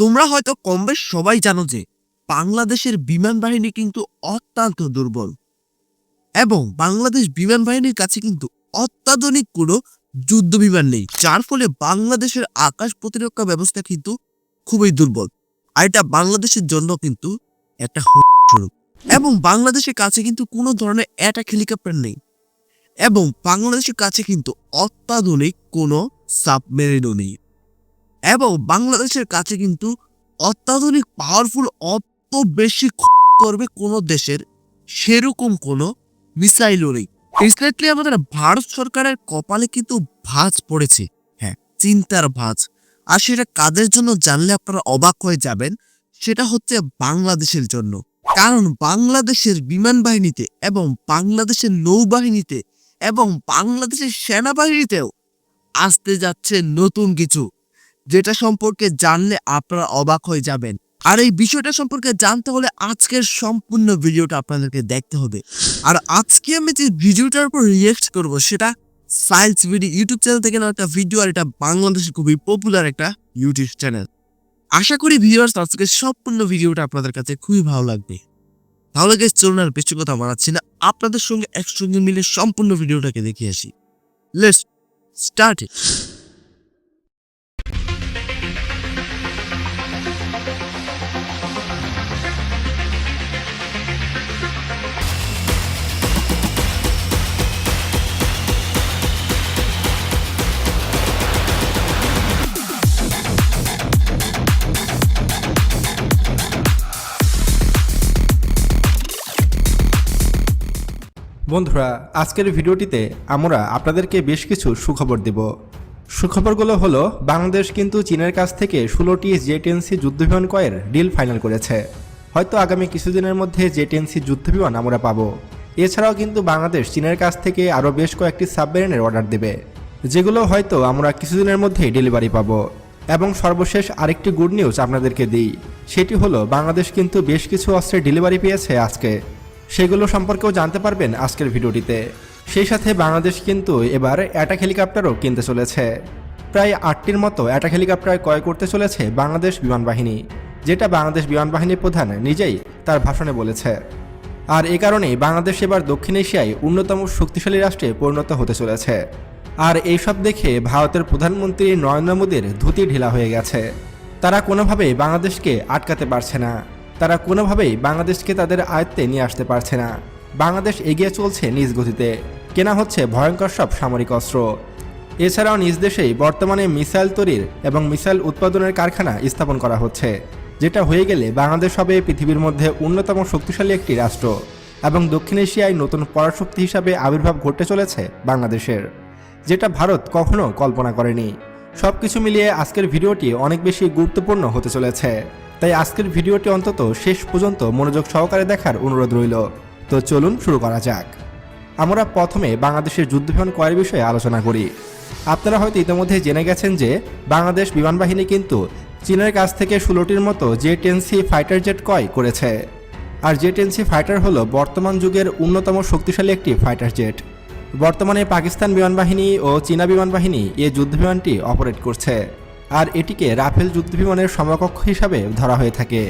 তোমরা হয়তো কম বেশ সবাই জানো যে বাংলাদেশের বিমান বাহিনী কিন্তু অত্যন্ত দুর্বল। এবং বাংলাদেশ বিমান বাহিনীর কাছে কিন্তু অত্যাধুনিক কোনো যুদ্ধ বিমান নেই, যার ফলে বাংলাদেশের আকাশ প্রতিরক্ষা ব্যবস্থা কিন্তু খুবই দুর্বল। আর এটা বাংলাদেশের জন্য কিন্তু একটা স্বরূপ। এবং বাংলাদেশের কাছে কিন্তু কোনো ধরনের অ্যাটাক হেলিকপ্টার নেই। এবং বাংলাদেশের কাছে কিন্তু অত্যাধুনিক কোনো সাবমেরিনও নেই। এবং বাংলাদেশের কাছে কিন্তু অত্যাধুনিক পাওয়ারফুল অত বেশি করবে কোনো দেশের সেরকম কোনো মিসাইলও নেই। রিসেন্টলি আমাদের ভারত সরকারের কপালে কিন্তু ভাঁজ পড়েছে। হ্যাঁ চিন্তার ভাঁজ। আর সেটা কাদের জন্য জানলে আপনারা অবাক হয়ে যাবেন, সেটা হচ্ছে বাংলাদেশের জন্য। কারণ বাংলাদেশের বিমান বাহিনীতে এবং বাংলাদেশের নৌবাহিনীতে এবং বাংলাদেশের সেনাবাহিনীতেও আসতে যাচ্ছে নতুন কিছু। যেটা সম্পর্কে জানলে আপনারা অবাক হয়ে যাবেন। আর এই বিষয়টা সম্পর্কে জানতে হলে আজকের সম্পূর্ণ ভিডিওটা আপনাদেরকে দেখতে হবে। আর আজকে আমি যে ভিডিওটার উপর রিয়েক্ট করব সেটা সায়েন্স ভিডিও ইউটিউব চ্যানেল থেকে একটা ভিডিও আর এটা বাংলাদেশের খুবই পপুলার একটা ইউটিউব চ্যানেল আশা করি ভিডিওর আজকে সম্পূর্ণ ভিডিওটা আপনাদের কাছে খুবই ভালো লাগবে। তাহলে গেছে চলুন আর বেশি কথা বাড়াচ্ছি না। আপনাদের সঙ্গে একসঙ্গে মিলে সম্পূর্ণ ভিডিওটাকে দেখে আসি। লেটস স্টার্ট ইট বন্ধুরা, আজকের ভিডিওটিতে আমরা আপনাদেরকে বেশ কিছু সুখবর দেব। সুখবরগুলো হলো, বাংলাদেশ কিন্তু চীনের কাছ থেকে ষোলোটি জেটেন্সি যুদ্ধবিমান ক্রয়ের ডিল ফাইনাল করেছে। হয়তো আগামী কিছুদিনের মধ্যে জেটেন্সি যুদ্ধবিমান আমরা পাবো। এছাড়াও কিন্তু বাংলাদেশ চীনের কাছ থেকে আরও বেশ কয়েকটি সাবমেরিনের অর্ডার দেবে, যেগুলো হয়তো আমরা কিছুদিনের মধ্যেই ডেলিভারি পাবো। এবং সর্বশেষ আরেকটি গুড নিউজ আপনাদেরকে দিই, সেটি হলো, বাংলাদেশ কিন্তু বেশ কিছু অস্ত্রের ডেলিভারি পেয়েছে আজকে। সেগুলো সম্পর্কেও জানতে পারবেন আজকের ভিডিওটিতে। সেই সাথে বাংলাদেশ কিন্তু এবার অ্যাটাক হেলিকপ্টারও কিনতে চলেছে। প্রায় আটটির মতো অ্যাটাক হেলিকপ্টার ক্রয় করতে চলেছে বাংলাদেশ বিমান বাহিনী, যেটা বাংলাদেশ বিমান বাহিনীর প্রধান নিজেই তার ভাষণে বলেছে। আর এ কারণেই বাংলাদেশ এবার দক্ষিণ এশিয়ায় অন্যতম শক্তিশালী রাষ্ট্রে পরিণত হতে চলেছে। আর এইসব দেখে ভারতের প্রধানমন্ত্রী নরেন্দ্র মোদীর ধুতি ঢিলা হয়ে গেছে। তারা কোনোভাবেই বাংলাদেশকে আটকাতে পারছে না। তারা কোনোভাবেই বাংলাদেশকে তাদের আয়ত্তে নিয়ে আসতে পারছে না। বাংলাদেশ এগিয়ে চলছে নিজ গতিতে। কেনা হচ্ছে ভয়ঙ্কর সব সামরিক অস্ত্র। এছাড়াও নিজ দেশেই বর্তমানে মিসাইল তৈরির এবং মিসাইল উৎপাদনের কারখানা স্থাপন করা হচ্ছে, যেটা হয়ে গেলে বাংলাদেশ হবে পৃথিবীর মধ্যে অন্যতম শক্তিশালী একটি রাষ্ট্র এবং দক্ষিণ এশিয়ায় নতুন পরাশক্তি হিসাবে আবির্ভাব ঘটতে চলেছে বাংলাদেশের, যেটা ভারত কখনো কল্পনা করেনি। সব কিছু মিলিয়ে আজকের ভিডিওটি অনেক বেশি গুরুত্বপূর্ণ হতে চলেছে। তাই আজকের ভিডিওটি অন্তত শেষ পর্যন্ত মনোযোগ সহকারে দেখার অনুরোধ রইল। তো চলুন শুরু করা যাক। আমরা প্রথমে বাংলাদেশের যুদ্ধবিমান ক্রয়ের বিষয়ে আলোচনা করি। আপনারা হয়তো ইতিমধ্যে জেনে গেছেন যে বাংলাদেশ বিমান বাহিনী কিন্তু চীনের কাছ থেকে ষোলোটির মতো জে টেনসি ফাইটার জেট ক্রয় করেছে। আর জে টেনসি ফাইটার হলো বর্তমান যুগের অন্যতম শক্তিশালী একটি ফাইটার জেট। বর্তমানে পাকিস্তান বিমান বাহিনী ও চীনা বিমান বাহিনী এই যুদ্ধবিমানটি অপারেট করছে। আর এটিকে রাফেল যুদ্ধবিমানের সমকক্ষ হিসাবে ধরা হয়ে থাকে।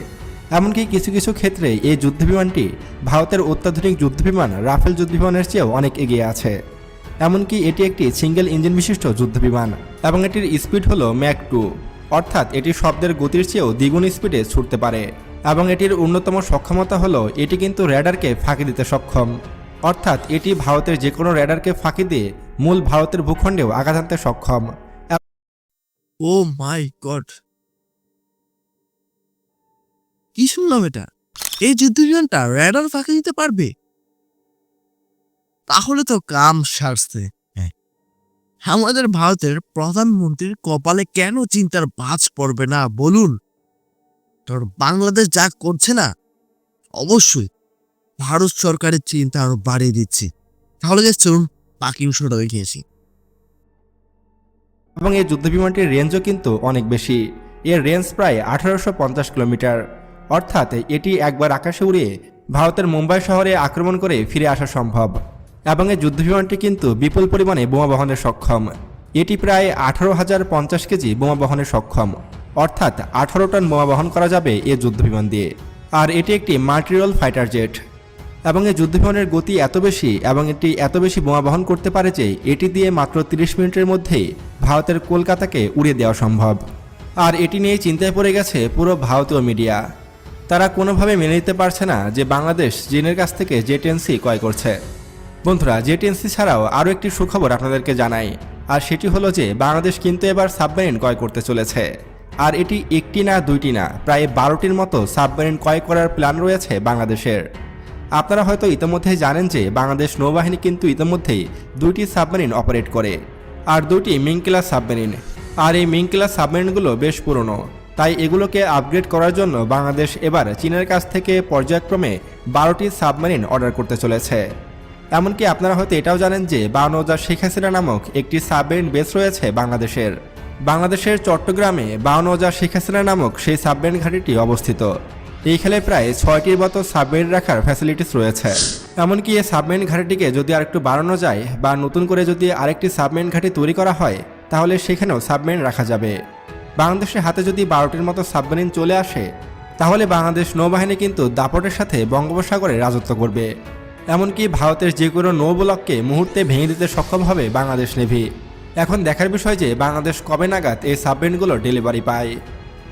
এমনকি কিছু কিছু ক্ষেত্রে এই যুদ্ধবিমানটি ভারতের অত্যাধুনিক যুদ্ধবিমান রাফেল যুদ্ধবিমানের চেয়েও অনেক এগিয়ে আছে। এমনকি এটি একটি সিঙ্গেল ইঞ্জিন বিশিষ্ট যুদ্ধবিমান এবং এটির স্পিড হল ম্যাক টু, অর্থাৎ এটি শব্দের গতির চেয়েও দ্বিগুণ স্পিডে ছুটতে পারে এবং এটির অন্যতম সক্ষমতা হলো এটি কিন্তু র্যাডারকে ফাঁকি দিতে সক্ষম। অর্থাৎ এটি ভারতের যে কোনো র্যাডারকে ফাঁকি দিয়ে মূল ভারতের ভূখণ্ডেও আঘাত আনতে সক্ষম। Oh my God. কি শুনলাম এটা? এই যুদ্ধবিমানটা র্যাডার ফাঁকি দিতে পারবে? তাহলে তো কাম সারছে। আমাদের ভারতের প্রধানমন্ত্রীর কপালে কেন চিন্তার বাজ পড়বে না, বলুন? তোর বাংলাদেশ যা করছে না, অবশ্যই ভারত সরকারের চিন্তা আরও বাড়িয়ে দিচ্ছে। তাহলে চলুন, বাকি বিষয়টা দেখিয়েছি এবং এই যুদ্ধবিমানটির রেঞ্জও কিন্তু অনেক বেশি। এর রেঞ্জ প্রায় আঠারোশো পঞ্চাশ কিলোমিটার। অর্থাৎ এটি একবার আকাশে উড়িয়ে ভারতের মুম্বাই শহরে আক্রমণ করে ফিরে আসা সম্ভব। এবং এই যুদ্ধবিমানটি কিন্তু বিপুল পরিমাণে বোমা বহনে সক্ষম। এটি প্রায় আঠারো হাজার পঞ্চাশ কেজি বোমা বহনে সক্ষম। অর্থাৎ আঠারো টন বোমা বহন করা যাবে এ যুদ্ধবিমান দিয়ে। আর এটি একটি মাল্টিরোল ফাইটার জেট এবং এই যুদ্ধবিমানের গতি এত বেশি এবং এটি এত বেশি বোমা বহন করতে পারে যে এটি দিয়ে মাত্র 30 মিনিটের মধ্যেই ভারতের কলকাতাকে উড়িয়ে দেওয়া সম্ভব। আর এটি নিয়ে চিন্তায় পড়ে গেছে পুরো ভারতীয় মিডিয়া। তারা কোনোভাবে মেনে নিতে পারছে না যে বাংলাদেশ চীনের কাছ থেকে জেটেন্সি ক্রয় করছে। বন্ধুরা জেটেন্সি ছাড়াও আরও একটি সুখবর আপনাদেরকে জানাই, আর সেটি হলো যে বাংলাদেশ কিন্তু এবার সাবমেরিন ক্রয় করতে চলেছে। আর এটি একটি না দুইটি না, প্রায় বারোটির মতো সাবমেরিন ক্রয় করার প্ল্যান রয়েছে বাংলাদেশের। আপনারা হয়তো ইতিমধ্যেই জানেন যে বাংলাদেশ নৌবাহিনী কিন্তু ইতিমধ্যেই দুইটি সাবমেরিন অপারেট করে, আর দুটি মিংকিলা সাবমেরিন। আর এই মিংকিলা সাবমেরিনগুলো বেশ পুরনো, তাই এগুলোকে আপগ্রেড করার জন্য বাংলাদেশ এবার চীনের কাছ থেকে পর্যায়ক্রমে বারোটি সাবমেরিন অর্ডার করতে চলেছে। এমনকি আপনারা হয়তো এটাও জানেন যে বাউনৌজা শেখ হাসিনা নামক একটি সাবমেরিন বেস রয়েছে বাংলাদেশের। বাংলাদেশের চট্টগ্রামে বাউনৌজা শেখ হাসিনা নামক সেই সাবমেরিন ঘাঁটিটি অবস্থিত। এই খেলে প্রায় ছয়টির মতো সাবমেরিন রাখার ফ্যাসিলিটিস রয়েছে। এমনকি এই সাবমেরিন ঘাঁটিটিকে যদি আরেকটু বাড়ানো যায় বা নতুন করে যদি আরেকটি সাবমেরিন ঘাঁটি তৈরি করা হয়, তাহলে সেখানেও সাবমেরিন রাখা যাবে। বাংলাদেশের হাতে যদি বারোটির মতো সাবমেরিন চলে আসে, তাহলে বাংলাদেশ নৌবাহিনী কিন্তু দাপটের সাথে বঙ্গোপসাগরে রাজত্ব করবে। এমনকি ভারতের যে কোনো নৌবলককে মুহূর্তে ভেঙে দিতে সক্ষম হবে বাংলাদেশ নেভি। এখন দেখার বিষয় যে বাংলাদেশ কবে নাগাদ এই সাবমেরিনগুলো ডেলিভারি পায়।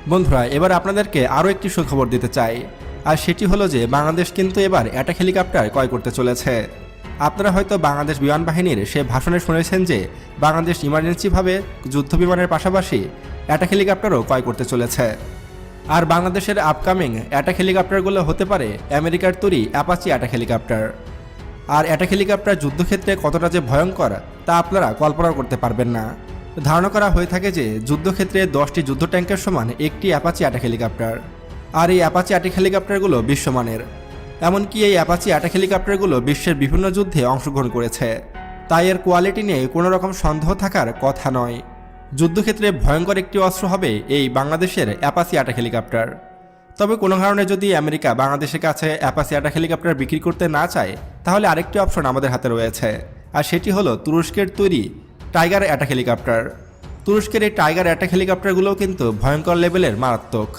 বন্ধুরা, এবার আপনাদেরকে আরও একটি সুখবর দিতে চাই। আর সেটি হলো যে, বাংলাদেশ কিন্তু এবার অ্যাটাক হেলিকপ্টার ক্রয় করতে চলেছে। আপনারা হয়তো বাংলাদেশ বিমান বাহিনীর সে ভাষণে শুনেছেন যে, বাংলাদেশ ইমার্জেন্সিভাবে যুদ্ধ বিমানের পাশাপাশি অ্যাটাক হেলিকপ্টারও ক্রয় করতে চলেছে। আর বাংলাদেশের আপকামিং অ্যাটাক হেলিকপ্টারগুলো হতে পারে আমেরিকার তৈরি অ্যাপাচি অ্যাটাক হেলিকপ্টার। আর অ্যাটাক হেলিকপ্টার যুদ্ধক্ষেত্রে কতটা যে ভয়ঙ্কর, তা আপনারা কল্পনা করতে পারবেন না। ধারণা করা হয়ে থাকে যে যুদ্ধক্ষেত্রে দশটি যুদ্ধ ট্যাঙ্কের সমান একটি অ্যাপাচি অ্যাটাক হেলিকপ্টার। আর এই অ্যাপাচি অ্যাটাক হেলিকপ্টারগুলো বিশ্বমানের। এমনকি এই অ্যাপাচি অ্যাটাক হেলিকপ্টারগুলো বিশ্বের বিভিন্ন যুদ্ধে অংশগ্রহণ করেছে। তাই এর কোয়ালিটি নিয়ে কোনো রকম সন্দেহ থাকার কথা নয়। যুদ্ধক্ষেত্রে ভয়ঙ্কর একটি অস্ত্র হবে এই বাংলাদেশের অ্যাপাসি অ্যাটাক হেলিকপ্টার। তবে কোনো কারণে যদি আমেরিকা বাংলাদেশের কাছে অ্যাপাসি অ্যাটাক হেলিকপ্টার বিক্রি করতে না চায়, তাহলে আরেকটি অপশন আমাদের হাতে রয়েছে। আর সেটি হলো তুরস্কের তৈরি টাইগার অ্যাটাক হেলিকপ্টার। তুরস্কের এই টাইগার অ্যাটাক হেলিকপ্টারগুলোও কিন্তু ভয়ঙ্কর লেভেলের মারাত্মক।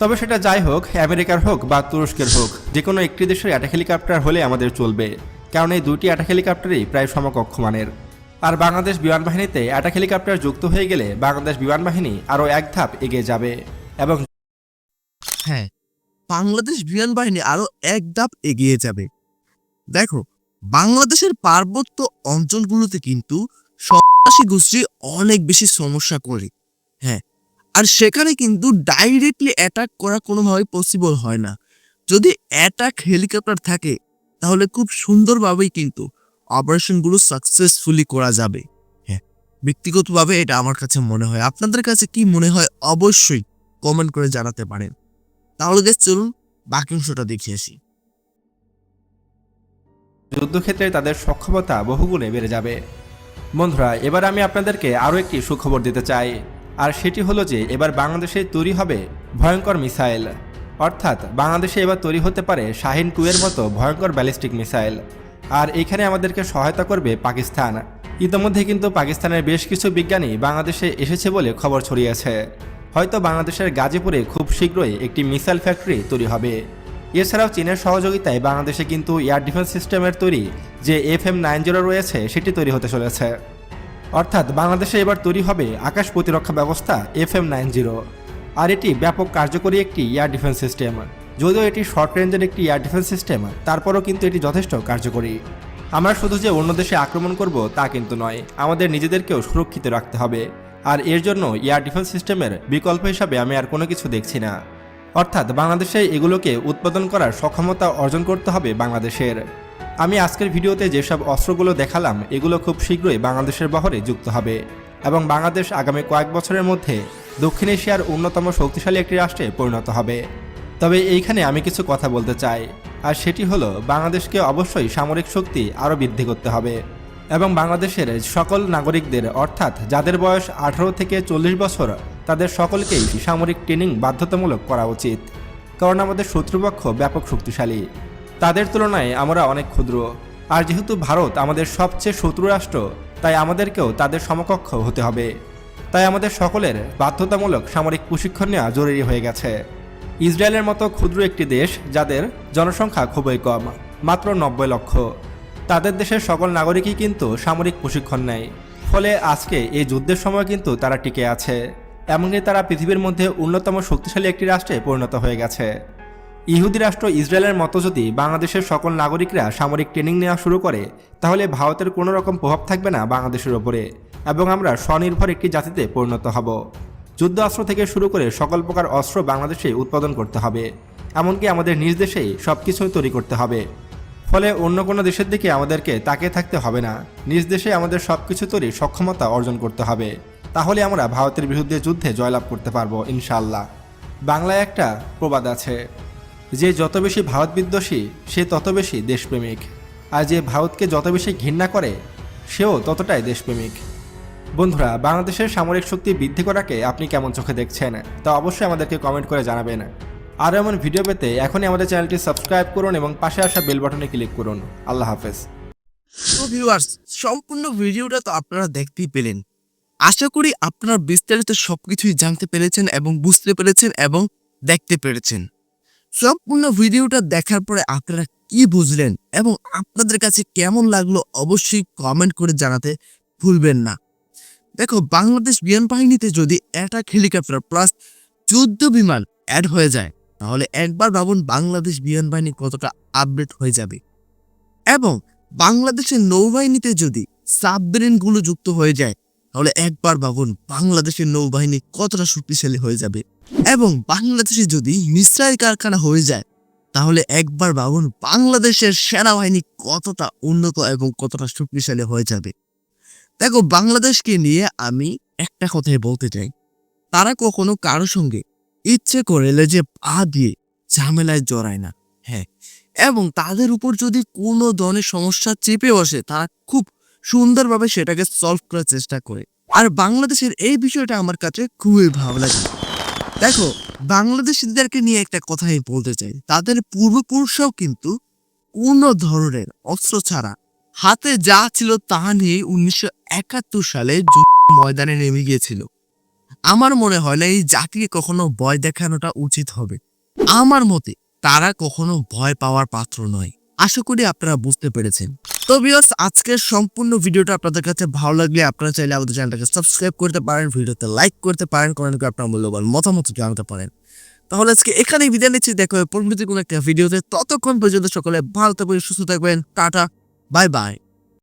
তবে সেটা যাই হোক, আমেরিকার হোক বা তুরস্কের হোক যে কোনো একটি দেশের অ্যাটাক হেলিকপ্টার হলে আমাদের চলবে, কারণ এই দুটি অ্যাটাক হেলিকপ্টারই প্রায় সমকক্ষ মানের। আর বাংলাদেশ বিমান বাহিনীতে অ্যাটাক হেলিকপ্টার যুক্ত হয়ে গেলে বাংলাদেশ বিমান বাহিনী আরও এক ধাপ এগিয়ে যাবে এবং হ্যাঁ বাংলাদেশ বিমান বাহিনী আরও এক ধাপ এগিয়ে যাবে। দেখো, বাংলাদেশের পার্বত্য অঞ্চলগুলোতে কিন্তু সন্ত্রাসী গোষ্ঠী অনেক বেশি সমস্যা করে। হ্যাঁ আর সেখানে কিন্তু ডাইরেক্টলি অ্যাটাক করা কোনোভাবেই পসিবল হয় না। যদি অ্যাটাক হেলিকপ্টার থাকে, তাহলে খুব সুন্দরভাবেই কিন্তু অপারেশনগুলো সাকসেসফুলি করা যাবে। হ্যাঁ ব্যক্তিগতভাবে এটা আমার কাছে মনে হয়। আপনাদের কাছে কি মনে হয় অবশ্যই কমেন্ট করে জানাতে পারেন। তাহলে দেখ চলুন বাকি অংশটা দেখে আসি। যুদ্ধক্ষেত্রে তাদের সক্ষমতা বহুগুণে বেড়ে যাবে। বন্ধুরা, এবার আমি আপনাদেরকে আরও একটি সুখবর দিতে চাই। আর সেটি হলো যে, এবার বাংলাদেশে তৈরি হবে ভয়ঙ্কর মিসাইল। অর্থাৎ বাংলাদেশে এবার তৈরি হতে পারে শাহিন টু এর মতো ভয়ঙ্কর ব্যালিস্টিক মিসাইল। আর এখানে আমাদেরকে সহায়তা করবে পাকিস্তান। ইতিমধ্যে কিন্তু পাকিস্তানের বেশ কিছু বিজ্ঞানী বাংলাদেশে এসেছে বলে খবর ছড়িয়েছে। হয়তো বাংলাদেশের গাজীপুরে খুব শীঘ্রই একটি মিসাইল ফ্যাক্টরি তৈরি হবে। এছাড়াও চীনের সহযোগিতায় বাংলাদেশে কিন্তু এয়ার ডিফেন্স সিস্টেমের তৈরি যে এফ এম নাইন জিরো রয়েছে, সেটি তৈরি হতে চলেছে। অর্থাৎ বাংলাদেশে এবার তৈরি হবে আকাশ প্রতিরক্ষা ব্যবস্থা এফ এম নাইন জিরো। আর এটি ব্যাপক কার্যকরী একটি এয়ার ডিফেন্স সিস্টেম। যদিও এটি শর্ট রেঞ্জের একটি এয়ার ডিফেন্স সিস্টেম, তারপরও কিন্তু এটি যথেষ্ট কার্যকরী। আমরা শুধু যে অন্য দেশে আক্রমণ করব তা কিন্তু নয়, আমাদের নিজেদেরকেও সুরক্ষিত রাখতে হবে। আর এর জন্য এয়ার ডিফেন্স সিস্টেমের বিকল্প হিসাবে আমি আর কোনো কিছু দেখছি না। অর্থাৎ বাংলাদেশে এগুলোকে উৎপাদন করার সক্ষমতা অর্জন করতে হবে বাংলাদেশের। আমি আজকের ভিডিওতে যেসব অস্ত্রগুলো দেখালাম, এগুলো খুব শীঘ্রই বাংলাদেশের বহরে যুক্ত হবে এবং বাংলাদেশ আগামী কয়েক বছরের মধ্যে দক্ষিণ এশিয়ার অন্যতম শক্তিশালী একটি রাষ্ট্রে পরিণত হবে। তবে এইখানে আমি কিছু কথা বলতে চাই, আর সেটি হলো বাংলাদেশকে অবশ্যই সামরিক শক্তি আরও বৃদ্ধি করতে হবে এবং বাংলাদেশের সকল নাগরিকদের, অর্থাৎ যাদের বয়স আঠারো থেকে চল্লিশ বছর তাদের সকলকেই সামরিক ট্রেনিং বাধ্যতামূলক করা উচিত। কারণ আমাদের শত্রুপক্ষ ব্যাপক শক্তিশালী। তাদের তুলনায় আমরা অনেক ক্ষুদ্র। আর যেহেতু ভারত আমাদের সবচেয়ে শত্রু রাষ্ট্র, তাই আমাদেরকেও তাদের সমকক্ষ হতে হবে। তাই আমাদের সকলের বাধ্যতামূলক সামরিক প্রশিক্ষণ নেওয়া জরুরি হয়ে গেছে। ইসরায়েলের মতো ক্ষুদ্র একটি দেশ, যাদের জনসংখ্যা খুবই কম, মাত্র নব্বই লক্ষ। তাদের দেশের সকল নাগরিকই কিন্তু সামরিক প্রশিক্ষণ নেয়। ফলে আজকে এই যুদ্ধের সময় কিন্তু তারা টিকে আছে। এমনকি তারা পৃথিবীর মধ্যে অন্যতম শক্তিশালী একটি রাষ্ট্রে পরিণত হয়ে গেছে। ইহুদি রাষ্ট্র ইসরায়েলের মতো যদি বাংলাদেশের সকল নাগরিকরা সামরিক ট্রেনিং নেওয়া শুরু করে, তাহলে ভারতের কোনো রকম প্রভাব থাকবে না বাংলাদেশের ওপরে এবং আমরা স্বনির্ভর একটি জাতিতে পরিণত হব। যুদ্ধ অস্ত্র থেকে শুরু করে সকল প্রকার অস্ত্র বাংলাদেশে উৎপাদন করতে হবে, এমনকি আমাদের নিজ দেশেই সব কিছুই তৈরি করতে হবে। ফলে অন্য কোনো দেশের দিকে আমাদেরকে তাকিয়ে থাকতে হবে না, নিজ দেশে আমাদের সব কিছু তৈরির সক্ষমতা অর্জন করতে হবে। তাহলে আমরা ভারতের বিরুদ্ধে যুদ্ধে জয়লাভ করতে পারব, ইনশাআল্লাহ। বাংলায় একটা প্রবাদ আছে, যে যত বেশি ভারত বিদ্বেষী, সে তত বেশি দেশপ্রেমিক। আর যে ভারতকে যত বেশি ঘৃণা করে, সেও ততটাই দেশপ্রেমিক। বন্ধুরা, বাংলাদেশের সামরিক শক্তি বৃদ্ধি করাকে আপনি কেমন চোখে দেখছেন, তা অবশ্যই আমাদেরকে কমেন্ট করে জানাবেন। আর এমন ভিডিও পেতে এখনই আমাদের চ্যানেলটি সাবস্ক্রাইব করুন এবং পাশে আসা বেল বাটনে ক্লিক করুন। আল্লাহ হাফেজ। সম্পূর্ণ ভিডিওটা তো আপনারা দেখতেই পেলেন। আশা করি আপনারা বিস্তারিত সবকিছুই জানতে পেরেছেন এবং বুঝতে পেরেছেন এবং দেখতে পেরেছেন। সম্পূর্ণ ভিডিওটা দেখার পরে আপনারা কি বুঝলেন এবং আপনাদের কাছে কেমন লাগল অবশ্যই কমেন্ট করে জানাতে ভুলবেন না। দেখো, বাংলাদেশ বিমান বাহিনীতে যদি অ্যাটাক হেলিকপ্টার প্লাস যুদ্ধ বিমান অ্যাড হয়ে যায়, তাহলে একবার ভাবুন বাংলাদেশ বিমান বাহিনী কতটা আপডেট হয়ে যাবে। এবং বাংলাদেশের নৌবাহিনীতে যদি সাবমেরিনগুলো যুক্ত হয়ে যায় তাহলে একবার ভাবুন বাংলাদেশের নৌবাহিনী কতটা শক্তিশালী হয়ে যাবে। এবং বাংলাদেশে যদি মিসাইল কারখানা হয়ে যায়, তাহলে একবার ভাবুন বাংলাদেশের সেনাবাহিনী কতটা উন্নত এবং কতটা শক্তিশালী হয়ে যাবে। দেখো, বাংলাদেশকে নিয়ে আমি একটা কথাই বলতে চাই। তারা কখনো কারও সঙ্গে ইচ্ছে করে যে পা দিয়ে ঝামেলায় জড়ায় না। হ্যাঁ এবং তাদের উপর যদি কোনো ধরনের সমস্যা চেপে বসে, তারা খুব সুন্দরভাবে সেটাকে সলভ করার চেষ্টা করে। আর বাংলাদেশের এই বিষয়টা আমার কাছে খুবই ভালো লাগে দেখো, বাংলাদেশিদেরকে নিয়ে একটা কথাই বলতে চাই। তাদের পূর্বপুরুষরাও কিন্তু কোনো ধরনের অস্ত্র ছাড়া হাতে যা ছিল তা নিয়ে উনিশশো একাত্তর সালে ময়দানে নেমে গিয়েছিল। আমার মনে হয় না এই জাতিকে কখনো ভয় দেখানোটা উচিত হবে। আমার মতে তারা কখনো ভয় পাওয়ার পাত্র নয়। আশা করি আপনারা বুঝতে পেরেছেন। তো বিয়স আজকের সম্পূর্ণ ভিডিওটা আপনাদের কাছে ভালো লাগলে আপনারা চাইলে আমাদের চ্যানেলটাকে সাবস্ক্রাইব করতে পারেন, ভিডিওতে লাইক করতে পারেন কমেন্ট করে আপনার মূল্যবান মতামত জানাতে পারেন। তাহলে আজকে এখানেই বিদায় নিচ্ছি, দেখো পরবর্তী কোনো একটা ভিডিওতে। ততক্ষণ পর্যন্ত সকলে ভালো থাকবেন, সুস্থ থাকবেন, টাটা বাই বাই